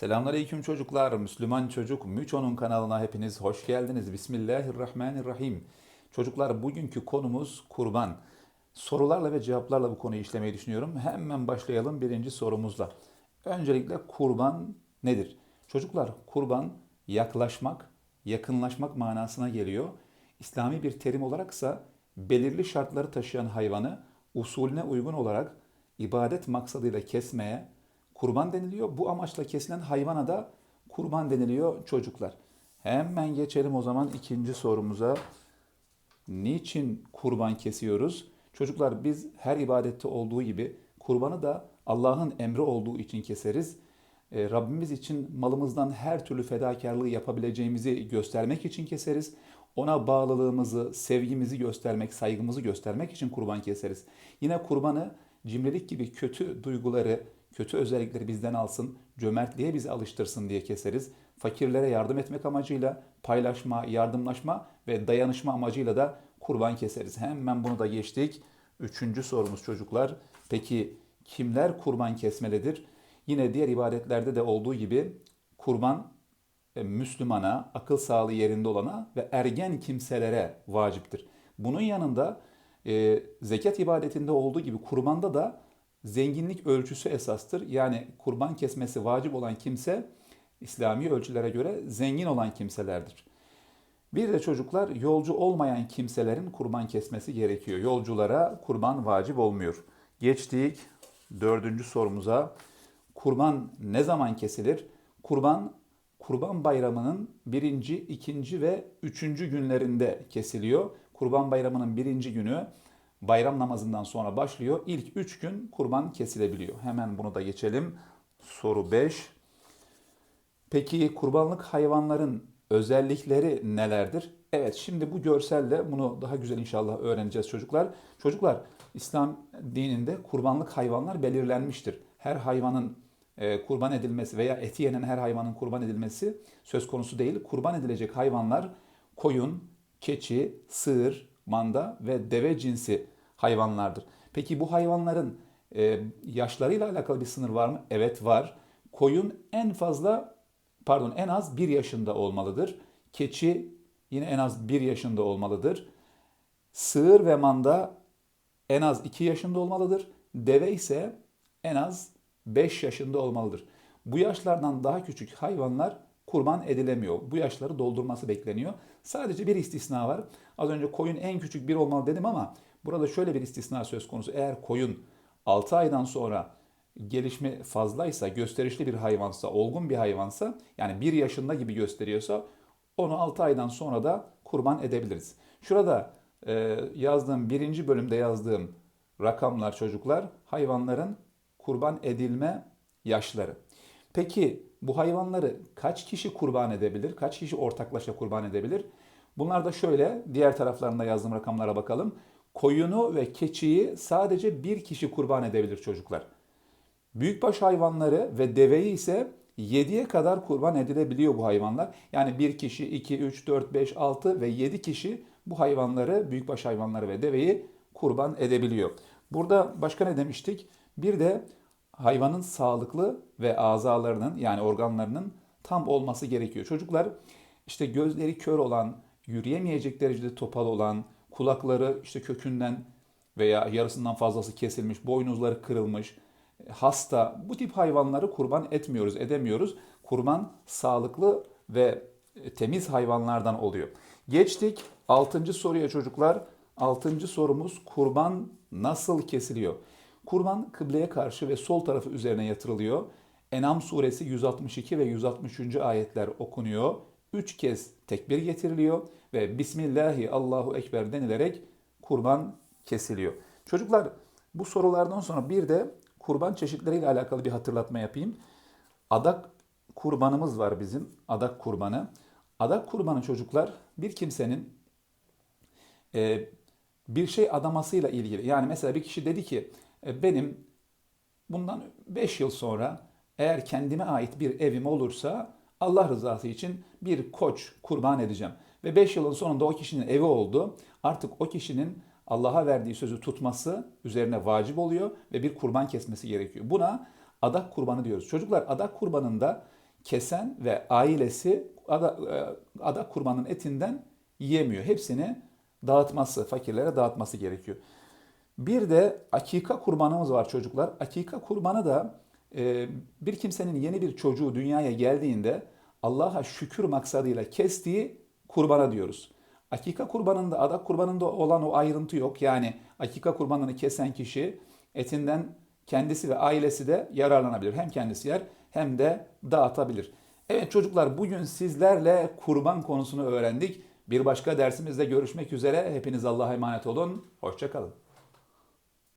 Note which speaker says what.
Speaker 1: Selamünaleyküm çocuklar. Müslüman Çocuk Müço'nun kanalına hepiniz hoş geldiniz. Bismillahirrahmanirrahim. Çocuklar bugünkü konumuz kurban. Sorularla ve cevaplarla bu konuyu işlemeyi düşünüyorum. Hemen başlayalım birinci sorumuzla. Öncelikle kurban nedir? Çocuklar kurban yaklaşmak, yakınlaşmak manasına geliyor. İslami bir terim olaraksa belirli şartları taşıyan hayvanı usulüne uygun olarak ibadet maksadıyla kesmeye, kurban deniliyor. Bu amaçla kesilen hayvana da kurban deniliyor çocuklar. Hemen geçelim o zaman ikinci sorumuza. Niçin kurban kesiyoruz? Çocuklar biz her ibadette olduğu gibi kurbanı da Allah'ın emri olduğu için keseriz. E, Rabbimiz için malımızdan her türlü fedakarlığı yapabileceğimizi göstermek için keseriz. Ona bağlılığımızı, sevgimizi göstermek, saygımızı göstermek için kurban keseriz. Yine kurbanı cimrilik gibi kötü duyguları, kötü özellikleri bizden alsın, cömertliğe bizi alıştırsın diye keseriz. Fakirlere yardım etmek amacıyla paylaşma, yardımlaşma ve dayanışma amacıyla da kurban keseriz. Hemen bunu da geçtik. Üçüncü sorumuz çocuklar. Peki kimler kurban kesmelidir? Yine diğer ibadetlerde de olduğu gibi kurban e, Müslümana, akıl sağlığı yerinde olana ve ergen kimselere vaciptir. Bunun yanında e, zekat ibadetinde olduğu gibi kurbanda da zenginlik ölçüsü esastır. Yani kurban kesmesi vacip olan kimse İslami ölçülere göre zengin olan kimselerdir. Bir de çocuklar yolcu olmayan kimselerin kurban kesmesi gerekiyor. Yolculara kurban vacip olmuyor. Geçtik dördüncü sorumuza. Kurban ne zaman kesilir? Kurban Kurban Bayramı'nın birinci, ikinci ve üçüncü günlerinde kesiliyor. Kurban Bayramı'nın birinci günü bayram namazından sonra başlıyor. İlk üç gün kurban kesilebiliyor. Hemen bunu da geçelim. Soru 5. Peki kurbanlık hayvanların özellikleri nelerdir? Evet şimdi bu görselle bunu daha güzel inşallah öğreneceğiz çocuklar. Çocuklar İslam dininde kurbanlık hayvanlar belirlenmiştir. Her hayvanın e, kurban edilmesi veya eti yenen her hayvanın kurban edilmesi söz konusu değil. Kurban edilecek hayvanlar koyun, keçi, sığır, manda ve deve cinsi hayvanlardır. Peki bu hayvanların e, yaşlarıyla alakalı bir sınır var mı? Evet var. Koyun en fazla pardon en az 1 yaşında olmalıdır. Keçi yine en az 1 yaşında olmalıdır. Sığır ve manda en az 2 yaşında olmalıdır. Deve ise en az 5 yaşında olmalıdır. Bu yaşlardan daha küçük hayvanlar kurban edilemiyor. Bu yaşları doldurması bekleniyor. Sadece bir istisna var. Az önce koyun en küçük bir olmalı dedim ama burada şöyle bir istisna söz konusu. Eğer koyun 6 aydan sonra gelişme fazlaysa, gösterişli bir hayvansa, olgun bir hayvansa, yani 1 yaşında gibi gösteriyorsa onu 6 aydan sonra da kurban edebiliriz. Şurada e, yazdığım birinci bölümde yazdığım rakamlar çocuklar hayvanların kurban edilme yaşları. Peki bu hayvanları kaç kişi kurban edebilir? Kaç kişi ortaklaşa kurban edebilir? Bunlar da şöyle diğer taraflarında yazdığım rakamlara bakalım. Koyunu ve keçiyi sadece bir kişi kurban edebilir çocuklar. Büyükbaş hayvanları ve deveyi ise 7'ye kadar kurban edilebiliyor bu hayvanlar. Yani bir kişi, 2, 3, 4, 5, 6 ve 7 kişi bu hayvanları, büyükbaş hayvanları ve deveyi kurban edebiliyor. Burada başka ne demiştik? Bir de hayvanın sağlıklı ve azalarının yani organlarının tam olması gerekiyor. Çocuklar işte gözleri kör olan, yürüyemeyecek derecede topal olan, kulakları işte kökünden veya yarısından fazlası kesilmiş, boynuzları kırılmış, hasta bu tip hayvanları kurban etmiyoruz, edemiyoruz. Kurban sağlıklı ve temiz hayvanlardan oluyor. Geçtik 6. soruya çocuklar. 6. sorumuz kurban nasıl kesiliyor? Kurban kıbleye karşı ve sol tarafı üzerine yatırılıyor. Enam suresi 162 ve 163. ayetler okunuyor. Üç kez tekbir getiriliyor ve Bismillahi Allahu Ekber denilerek kurban kesiliyor. Çocuklar bu sorulardan sonra bir de kurban çeşitleriyle alakalı bir hatırlatma yapayım. Adak kurbanımız var bizim. Adak kurbanı. Adak kurbanı çocuklar bir kimsenin e, bir şey adamasıyla ilgili. Yani mesela bir kişi dedi ki benim bundan 5 yıl sonra eğer kendime ait bir evim olursa Allah rızası için bir koç kurban edeceğim. Ve 5 yılın sonunda o kişinin evi oldu. Artık o kişinin Allah'a verdiği sözü tutması üzerine vacip oluyor ve bir kurban kesmesi gerekiyor. Buna adak kurbanı diyoruz. Çocuklar adak kurbanında kesen ve ailesi ada, e, adak kurbanın etinden yiyemiyor. Hepsini dağıtması, fakirlere dağıtması gerekiyor. Bir de akika kurbanımız var çocuklar. Akika kurbanı da e, bir kimsenin yeni bir çocuğu dünyaya geldiğinde Allah'a şükür maksadıyla kestiği kurbana diyoruz. Akika kurbanında, adak kurbanında olan o ayrıntı yok. Yani akika kurbanını kesen kişi etinden kendisi ve ailesi de yararlanabilir. Hem kendisi yer hem de dağıtabilir. Evet çocuklar bugün sizlerle kurban konusunu öğrendik. Bir başka dersimizde görüşmek üzere. Hepiniz Allah'a emanet olun. Hoşçakalın.